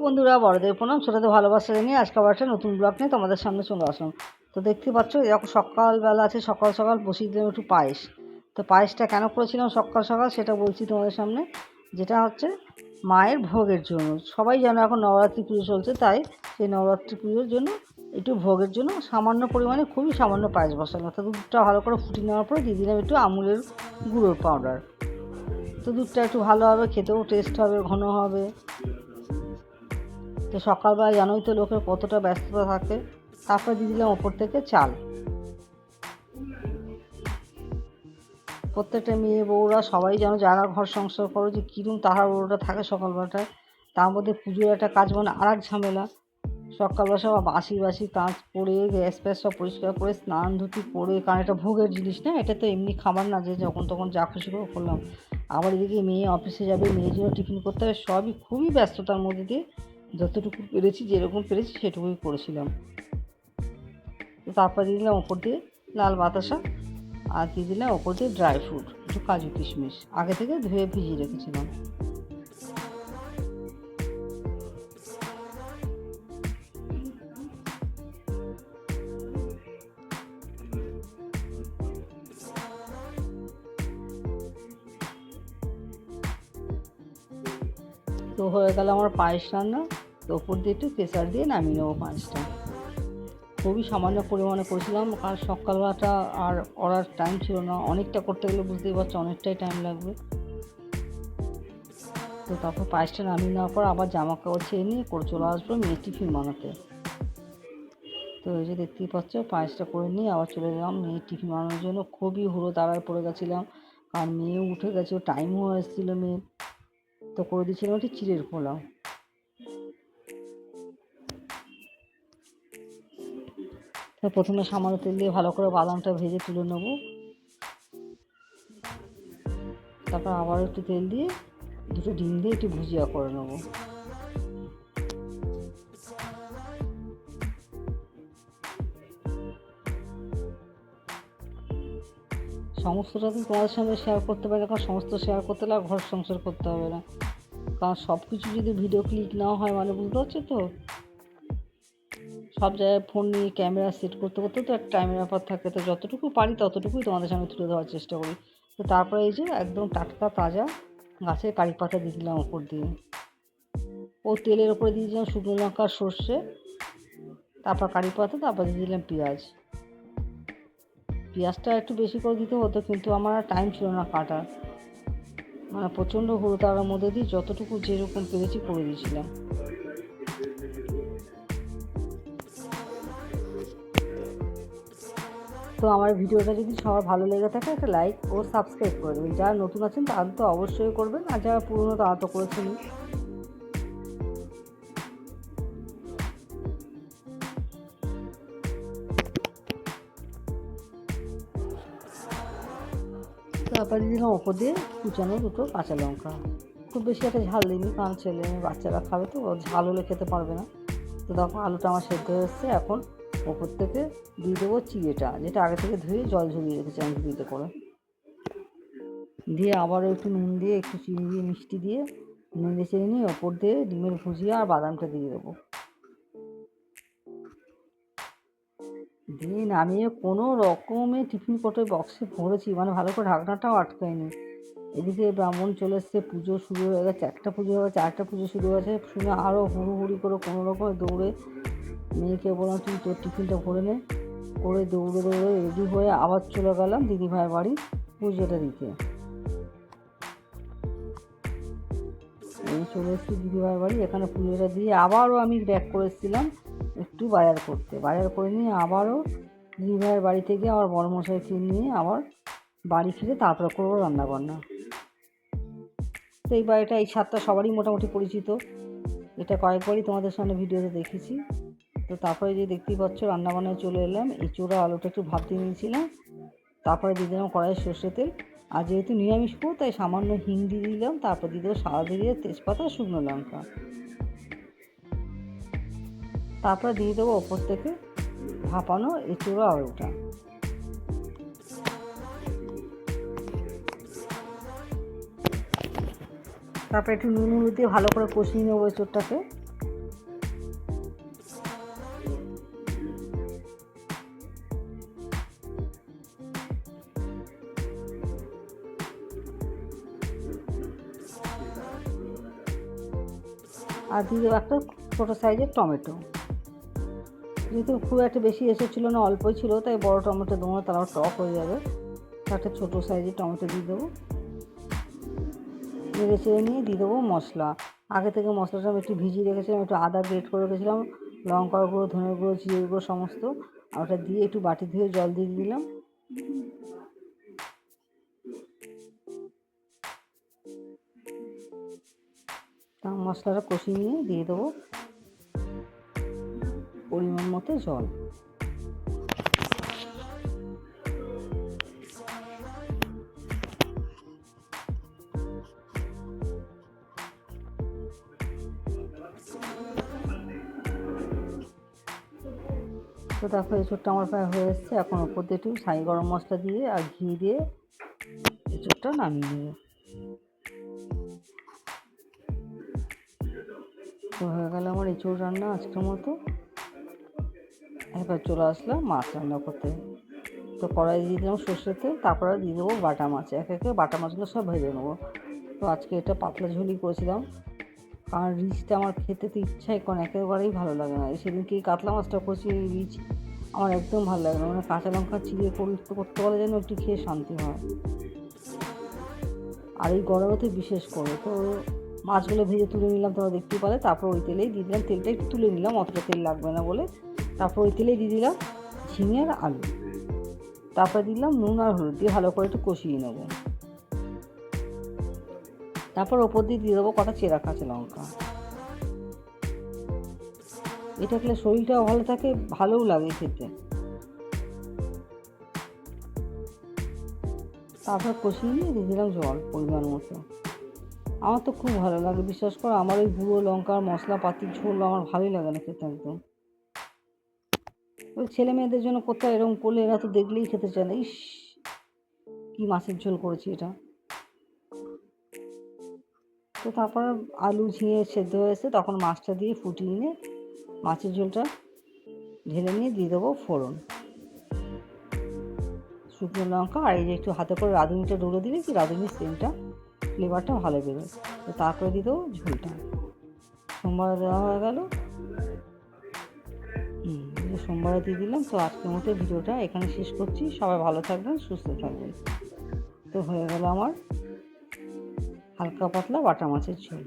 বন্ধুরা, বড়দের প্রণাম, ছোটোদের ভালোবাসা নিয়ে আজকে আবার একটা নতুন ব্লগ নিয়ে তোমাদের সামনে চলে আসলাম। তো দেখতে পাচ্ছ এরকম সকালবেলা আছে, সকাল সকাল বসিয়ে দিলাম একটু পায়েস। তো পায়েসটা কেন করেছিলাম সকাল সকাল সেটা বলছি তোমাদের সামনে, যেটা হচ্ছে মায়ের ভোগের জন্য। সবাই জানো এখন নবরাত্রি পুজো চলছে, তাই সেই নবরাত্রি পুজোর জন্য একটু ভোগের জন্য সামান্য পরিমাণে, খুবই সামান্য পায়েস বসালাম। অর্থাৎ দুধটা ভালো করে ফুটিয়ে নেওয়ার পরে দিয়ে দিলাম একটু আমুলের গুঁড়োর পাউডার তো দুধটা একটু ভালো হবে, খেতেও টেস্ট হবে, ঘন হবে। তো সকালবেলা জানোই তো লোকের কতটা ব্যস্ততা থাকে। তারপরে দিয়ে দিলাম ওপর থেকে চাল। প্রত্যেকটা মেয়ে বউরা সবাই যেন যারা ঘর সংসার করো যে কীরকম তাহার বউটা থাকে সকালবেলাটায়, তার মধ্যে পুজোর একটা কাজ মানে আর এক ঝামেলা। সকালবেলা সব বাসি বাসি কাজ করে গ্যাস ফ্যাস সব পরিষ্কার করে স্নান ধুতি করে কারণ এটা ভোগের জিনিস না, এটা তো এমনি খাবার না যে যখন তখন যা খুশি করে করলাম। আবার এদিকে মেয়ে অফিসে যাবে, মেয়ের জন্য টিফিন করতে হবে, সবই খুবই ব্যস্ততার মধ্যে দিয়ে যতটুকু পেরেছি, যেরকম পেরেছি সেটুকুই করেছিলাম। তারপর দিয়ে দিলাম ওপর দিয়ে লাল বাতাসা, আর দিয়ে দিলাম ওপর দিয়ে ড্রাই ফ্রুট একটু কাজু কিশমিশ। আগে থেকে ধুয়ে ভিজিয়ে রেখেছিলাম। তো হয়ে গেল আমার পায়েস রান্না। তো ওপর দিয়ে একটু প্রেসার দিয়ে নামিয়ে নেব পায়েসটা খুবই সামান্য পরিমাণে করেছিলাম কারণ সকালবেলাটা আর করার টাইম ছিল না। অনেকটা করতে গেলে বুঝতেই পারছ, অনেকটাই টাইম লাগবে। তো তারপর পায়েসটা নামিয়ে নেওয়ার পর আবার জামা কাপড় ছেড়ে নিয়ে করে চলে আসব মেয়ে টিফিন বানাতে। তো এই যে দেখতেই পাচ্ছ, পায়েসটা করে নিয়ে আবার চলে গেলাম মেয়ে টিফিন বানানোর জন্য। খুবই হুড়ো তাড়ায় পড়ে গেছিলাম, কারণ মেয়ে উঠে গেছে টাইমও এসেছিল মেয়ে তো করে দিয়েছিলাম একটি চিড়ের পোলাও প্রথমে সামান্য তেল দিয়ে ভালো করে বাদামটা ভেজে তুলে নেব। তারপর আবার একটু তেল দিয়ে দুটো ডিম দিয়ে একটু ভুজিয়া করে নেব। সমস্তটা তো তোমাদের সঙ্গে শেয়ার করতে পারি কারণ সমস্ত শেয়ার করতে হলে ঘর সংসার করতে হবে না। কারণ সব কিছু যদি ভিডিও ক্লিক না হয় মানে বুঝতে পারছ তো? সব জায়গায় ফোন নিয়ে ক্যামেরা সেট করতে করতে তো একটা টাইমের ব্যাপার থাকে। তো যতটুকু পারি ততটুকুই তোমাদের সামনে তুলে দেওয়ার চেষ্টা করি। তো তারপরে এই যে একদম টাটকা তাজা গাছের কারি পাতা দিয়ে দিলাম ওপর দিয়ে। ও তেলের ওপরে দিয়ে দিলাম শুকনো লঙ্কা, সর্ষে, তারপর কারি পাতা, তারপর দিয়ে দিলাম পেঁয়াজ। পেঁয়াজটা একটু বেশি করে দিতে হতো, কিন্তু আমার আর টাইম ছিল না কাটার। মানে প্রচণ্ড হুড়োতাড়ার মধ্যে দিয়ে যতটুকু যেরকম পেরেছি করে দিয়েছিলাম। তো আমার ভিডিওটা যদি সবার ভালো লেগে থাকে, একটা লাইক ও সাবস্ক্রাইব করে দেবেন। যারা নতুন আছেন, তারা তো অবশ্যই করবেন, আর যারা পুরনো, তারা তো করেছেন। তারপরে দিলাম ওপর দিয়ে কুচানো দুটো কাঁচা লঙ্কা। খুব বেশি একটা ঝাল দিইনি, কারণ ছেলে বাচ্চারা খাবে তো ঝাল হলে খেতে পারবে না। তো তখন আলুটা আমার সেদ্ধ হয়ে এখন ওপর থেকে দিয়ে দেবো চিড়েটা, যেটা আগে থেকে ধুয়ে জল ঝরিয়ে রেখেছি আমি দিতে করে। দিয়ে আবারও একটু নুন দিয়ে, একটু চিনি দিয়ে, মিষ্টি দিয়ে নেড়ে চেড়ে নিয়ে ওপর দিয়ে ডিমের ভুজিয়া আর বাদামটা দিয়ে দেবো। দিয়ে নামিয়ে কোনো রকমে টিফিন কোটে বক্সে ভরেছি মানে ভালো করে ঢাকনাটাও আটকায়নি। এদিকে ব্রাহ্মণ চলে এসছে, পুজো শুরু হয়ে গেছে, একটা পুজো হয়ে গেছে, আরেকটা পুজো শুরু হয়েছে, শুনে আরও হুড়ুহুড়ি করে কোনো রকমে দৌড়ে মেয়েকে বললাম, তুই তোর টিফিনটা ভরে নে। করে দৌড়ে দৌড়ে রেডি হয়ে আবার চলে গেলাম দিদিভাইয়ের বাড়ি পুজোটা দিতে। এই চলে এসেছি দিদিভাইয়ের বাড়ি, এখানে পুজোটা দিয়ে আবারও আমি ব্যাক করে এসেছিলাম একটু বাজার করতে। বাজার করে নিয়ে আবারও দিদিভাইয়ের বাড়িতে গিয়ে আবার বড় মশাইকে নিয়ে আবার বাড়ি ফিরে তারপরে করব রান্নাবান্না। তো এই বাড়িটা এই ছাদটা সবারই মোটামুটি পরিচিত। এটা কয়েকবারই তোমাদের সামনে ভিডিওতে দেখেছি। তো তারপরে যে দেখতেই পাচ্ছ রান্নাবান্নায় চলে এলাম। এই চোরা আলুটা একটু ভাবতে নিয়েছিলাম। তারপরে দিয়ে দিলাম কড়াই সর্ষে তেল। আর যেহেতু নিরামিষ করব তাই সামান্য হিং দিয়ে দিলাম। তারপর দিয়ে দেবো সাদা দিয়ে তেজপাতা, শুকনো লঙ্কা। তারপরে দিয়ে দেবো ওপর থেকে ভাপানো এই চোরা আলুটা। তারপরে একটু নুন হলুদ দিয়ে ভালো করে কষিয়ে নেব এঁচোড়টাকে। আর দিয়ে একটা ছোটো সাইজের টমেটো। যেহেতু খুব একটা বেশি এসেছিল না, অল্পই ছিল, তাই বড় টমেটো দেবো না তারাও টক হয়ে যাবে। একটা ছোটো সাইজের টমেটো দিয়ে দেবো। নেড়ে চেড়ে নিয়ে দিয়ে দেবো মশলা। আগে থেকে মশলাটা আমি একটু ভিজিয়ে রেখেছিলাম, একটু আদা গ্রেট করে রেখেছিলাম, লঙ্কার গুঁড়ো, ধনের গুঁড়ো জিরে গুঁড়ো, সমস্ত। আর ওটা দিয়ে একটু বাটি ধুয়ে জল দিয়ে দিলাম। মশলাটা কষিয়ে নিয়ে দিয়ে দেবো পরিমাণ মতো জল। তো দেখো এঁচোড়টা আমার প্রায় হয়ে এসছে। এখন ওপর দিয়ে একটু সাই গরম মশলা দিয়ে আর ঘি দিয়ে এঁচোড়টা নামিয়ে নেবে। তো হয়ে গেল আমার এঁচোড় রান্না আজকের মতো। এবার চলে আসলাম মাছ রান্না করতে। তো কড়াই দিয়ে দিলাম সর্ষের তেল, তারপরে দিয়ে দেবো বাটা মাছ। এক একে বাটা মাছগুলো সব ভেজে নেব। তো আজকে এটা পাতলা ঝুলি করেছিলাম। কারণ রিচটা আমার খেতে তো ইচ্ছাই করে একেবারেই ভালো লাগে না। সেদিনকে এই কাতলা মাছটা করছি রিচ আমার একদম ভালো লাগে না। মানে কাঁচা লঙ্কা চিড়ে করতে করতে বলে যেন একটু খেয়ে শান্তি হয়। আর এই গরমেতে বিশেষ করে, তো মাছগুলো ভেজে তুলে নিলাম, তোমরা দেখতেই পারে তারপর ওই তেলেই দিয়ে দিলাম, তেলটা একটু তুলে নিলাম, অতটা তেল লাগবে না বলে। তারপর ওই তেলেই দিয়ে দিলাম ঝিঙে আর আলু। তারপরে দিলাম নুন আর হলুদ, দিয়ে ভালো করে একটু কষিয়ে নেব। তারপর ওপর দিয়ে দিয়ে দেবো কটা চেরা কাঁচা লঙ্কা। এটা খেলে শরীরটাও ভালো থাকে, ভালোও লাগে খেতে। তারপর কষিয়ে নিয়ে দিয়ে দিলাম জল পরিমাণ মতো। আমার তো খুব ভালো লাগে। বিশ্বাস করো, আমার ওই গুঁড়ো লঙ্কার মশলাপাতির ঝোল আমার ভালোই লাগে না খেতে একদম। ওই ছেলে মেয়েদের জন্য কোথাও এরকম করলে এরা তো দেখলেই খেতে চায় না। ইস, কী মাছের ঝোল করেছি এটা। তো তারপর আলু ঝিঙে সেদ্ধ হয়েছে, তখন মাছটা দিয়ে ফুটিয়ে নিয়ে মাছের ঝোলটা ঢেলে নিয়ে দিয়ে দেবো ফোড়ন। শুকনো লঙ্কা, আর এই যে একটু হাতে করে রাঁধুনিটা ডলে দিলে কি রাঁধুনির সেন্টটা ফ্লেভারটা ভালো বেরোয়। তো তারপরে দিয়ে দেবো ঝোলটা। সোমবার দেওয়া হয়ে গেল। সোমবারে দিয়ে দিলাম। তো আজকের মতো ভিডিওটা এখানে শেষ করছি। সবাই ভালো থাকবেন, সুস্থ থাকবেন। তো হয়ে গেল আমার হালকা পাতলা বাটা মাছের ঝোল।